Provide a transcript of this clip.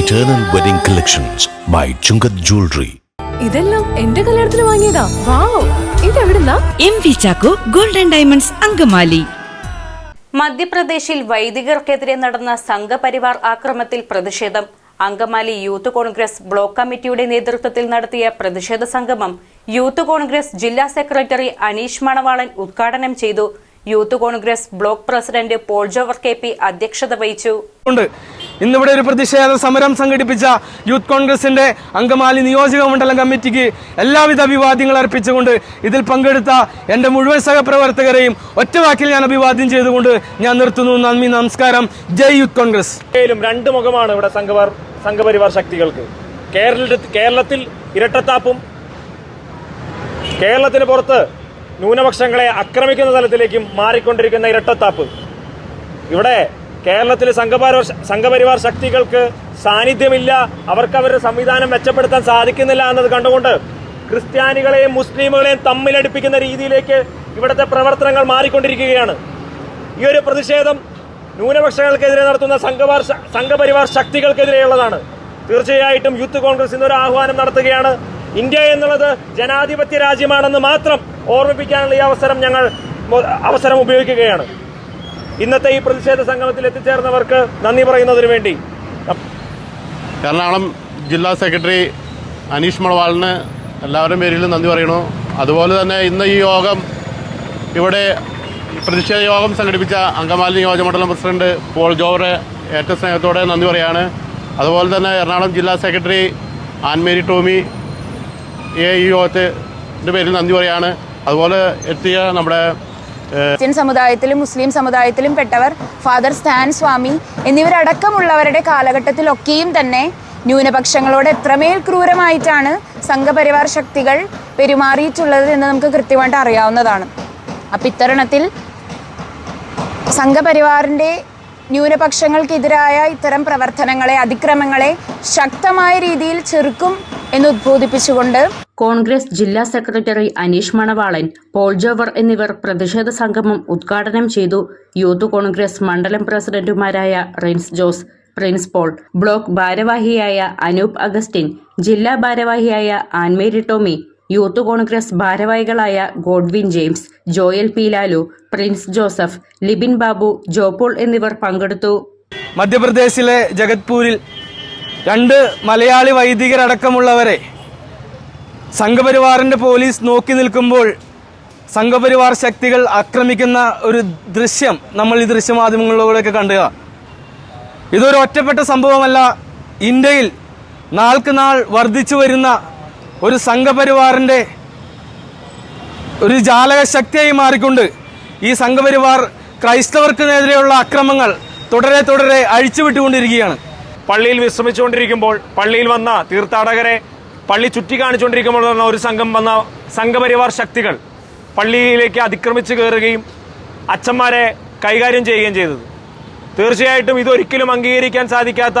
Eternal Wedding Collections by Chungath Jewelry. ഇതെല്ലാം എന്റെ കല്യാണത്തിന് വാങ്ങിയതാ. Wow ഇതെവിടുന്നാ? M V Chacko golden diamonds Angamaly. മധ്യപ്രദേശിൽ വൈദികർക്കെതിരെ നടന്ന സംഘപരിവാർ ആക്രമത്തിൽ പ്രതിഷേധം. അങ്കമാലി യൂത്ത് കോൺഗ്രസ് ബ്ലോക്ക് കമ്മിറ്റിയുടെ നേതൃത്വത്തിൽ നടത്തിയ പ്രതിഷേധ സംഗമം യൂത്ത് കോൺഗ്രസ് ജില്ലാ സെക്രട്ടറി അനീഷ് മണവാളൻ ഉദ്ഘാടനം ചെയ്തു. Youth Congress block president Paul Jovar K P അധ്യക്ഷത വഹിച്ചു. ഇന്നിവിടെ ഒരു പ്രതിഷേധ സമരം സംഘടിപ്പിച്ച യൂത്ത് കോൺഗ്രസിന്റെ അങ്കമാലി നിയോജക മണ്ഡലം കമ്മിറ്റിക്ക് എല്ലാവിധ അഭിവാദ്യങ്ങൾ അർപ്പിച്ചുകൊണ്ട് ഇതിൽ പങ്കെടുത്ത എന്റെ മുഴുവൻ സഹപ്രവർത്തകരെയും ഒറ്റവാക്കിൽ ഞാൻ അഭിവാദ്യം ചെയ്തുകൊണ്ട് ഞാൻ നിർത്തുന്നു. നന്ദി നമസ്കാരം. ജയ് യൂത്ത് കോൺഗ്രസ്. രണ്ട് മുഖമാണ് ഇവിടെ സംഘപർ സംഘപരിവാർ ശക്തികൾക്ക്. കേരളത്തിൽ കേരളത്തിൽ ഇരട്ടത്താപ്പും കേരളത്തിന് പുറത്ത് ന്യൂനപക്ഷങ്ങളെ ആക്രമിക്കുന്ന തലത്തിലേക്കും മാറിക്കൊണ്ടിരിക്കുന്ന ഇരട്ടത്താപ്പ്. ഇവിടെ കേരളത്തിലെ സംഘപരിവാർ സംഘപരിവാർ ശക്തികൾക്ക് സാന്നിധ്യമില്ല. അവർക്ക് അവരുടെ സംവിധാനം മെച്ചപ്പെടുത്താൻ സാധിക്കുന്നില്ല എന്നത് കണ്ടുകൊണ്ട് ക്രിസ്ത്യാനികളെയും മുസ്ലിമുകളെയും തമ്മിലടിപ്പിക്കുന്ന രീതിയിലേക്ക് ഇവിടുത്തെ പ്രവർത്തനങ്ങൾ മാറിക്കൊണ്ടിരിക്കുകയാണ്. ഈ ഒരു പ്രതിഷേധം ന്യൂനപക്ഷങ്ങൾക്കെതിരെ നടത്തുന്ന സംഘപരിവാർ സംഘപരിവാർ ശക്തികൾക്കെതിരെയുള്ളതാണ്. തീർച്ചയായിട്ടും യൂത്ത് കോൺഗ്രസ് ഇന്നൊരു ആഹ്വാനം നടത്തുകയാണ്. ഇന്ത്യ എന്നുള്ളത് ജനാധിപത്യ രാജ്യമാണെന്ന് മാത്രം ഓർമ്മിപ്പിക്കാനുള്ള ഈ അവസരം ഞങ്ങൾ അവസരം ഉപയോഗിക്കുകയാണ്. ഇന്നത്തെ ഈ പ്രതിഷേധ സംഗമത്തിൽ എത്തിച്ചേർന്നവർക്ക് നന്ദി പറയുന്നതിന് വേണ്ടി. എറണാകുളം ജില്ലാ സെക്രട്ടറി അനീഷ് മണവാളിന് എല്ലാവരുടെയും പേരിലും നന്ദി പറയണു അതുപോലെ തന്നെ ഇന്ന് ഈ യോഗം ഇവിടെ പ്രതിഷേധ യോഗം സംഘടിപ്പിച്ച അങ്കമാലി നിയോജകമണ്ഡലം പ്രസിഡന്റ് പോൾ ജോവറെ ഏറ്റവും സ്നേഹത്തോടെ നന്ദി പറയാണ് അതുപോലെ തന്നെ എറണാകുളം ജില്ലാ സെക്രട്ടറി ആൻമേരി ടോമി ഈ യോഗത്തിന്റെ പേരിൽ നന്ദി പറയാണ് അതുപോലെ എത്തിയ നമ്മുടെ ക്രിസ്ത്യൻ സമുദായത്തിലും മുസ്ലിം സമുദായത്തിലും പെട്ടവർ ഫാദർ സ്റ്റാൻ സ്വാമി എന്നിവരടക്കമുള്ളവരുടെ കാലഘട്ടത്തിലൊക്കെയും തന്നെ ന്യൂനപക്ഷങ്ങളോട് എത്രമേൽ ക്രൂരമായിട്ടാണ് സംഘപരിവാർ ശക്തികൾ പെരുമാറിയിട്ടുള്ളത് എന്ന് നമുക്ക് കൃത്യമായിട്ട് അറിയാവുന്നതാണ്. അപ്പം ഇത്തരണത്തിൽ സംഘപരിവാറിന്റെ ന്യൂനപക്ഷങ്ങൾക്കെതിരായ ഇത്തരം പ്രവർത്തനങ്ങളെ അതിക്രമങ്ങളെ ശക്തമായ രീതിയിൽ ചെറുക്കും എന്ന് ഉദ്ബോധിപ്പിച്ചുകൊണ്ട് കോൺഗ്രസ് ജില്ലാ സെക്രട്ടറി അനീഷ് മണവാളൻ പോൾ ജോവർ എന്നിവർ പ്രതിഷേധ സംഗമം ഉദ്ഘാടനം ചെയ്തു. യൂത്ത് കോൺഗ്രസ് മണ്ഡലം പ്രസിഡന്റുമാരായ rinse Jose Prince Paul block ഭാരവാഹിയായ അനൂപ് അഗസ്റ്റിൻ ജില്ലാ ഭാരവാഹിയായ ആൻമേരി ടോമി യൂത്ത് കോൺഗ്രസ് ഭാരവാഹികളായ Godwin James Joel P Lalu Prince Joseph Libin Babu Jopaul എന്നിവർ പങ്കെടുത്തു. മധ്യപ്രദേശിലെ ജഗത്പൂരിൽ രണ്ട് മലയാളി വൈദികരടക്കമുള്ളവരെ സംഘപരിവാറിന്റെ പോലീസ് നോക്കി നിൽക്കുമ്പോൾ സംഘപരിവാർ ശക്തികൾ ആക്രമിക്കുന്ന ഒരു ദൃശ്യം നമ്മൾ ഈ ദൃശ്യമാധ്യമങ്ങളിലൂടെയൊക്കെ കണ്ടുക ഇതൊരു ഒറ്റപ്പെട്ട സംഭവമല്ല ഇന്ത്യയിൽ നാൾക്ക് നാൾ വർദ്ധിച്ചു വരുന്ന ഒരു സംഘപരിവാറിന്റെ ഒരു ജാലക ശക്തിയായി മാറിക്കൊണ്ട് ഈ സംഘപരിവാർ ക്രൈസ്തവർക്ക് നേരെയുള്ള അക്രമങ്ങൾ തുടരെ തുടരെ അഴിച്ചുവിട്ടുകൊണ്ടിരിക്കുകയാണ്. പള്ളിയിൽ വിശ്രമിച്ചുകൊണ്ടിരിക്കുമ്പോൾ പള്ളിയിൽ വന്ന തീർത്ഥാടകരെ പള്ളി ചുറ്റി കാണിച്ചുകൊണ്ടിരിക്കുമ്പോൾ വന്ന ഒരു സംഘം വന്ന സംഘപരിവാർ ശക്തികൾ പള്ളിയിലേക്ക് അതിക്രമിച്ച് കയറുകയും അച്ഛന്മാരെ കൈകാര്യം ചെയ്യുകയും ചെയ്തത്. തീർച്ചയായിട്ടും ഇതൊരിക്കലും അംഗീകരിക്കാൻ സാധിക്കാത്ത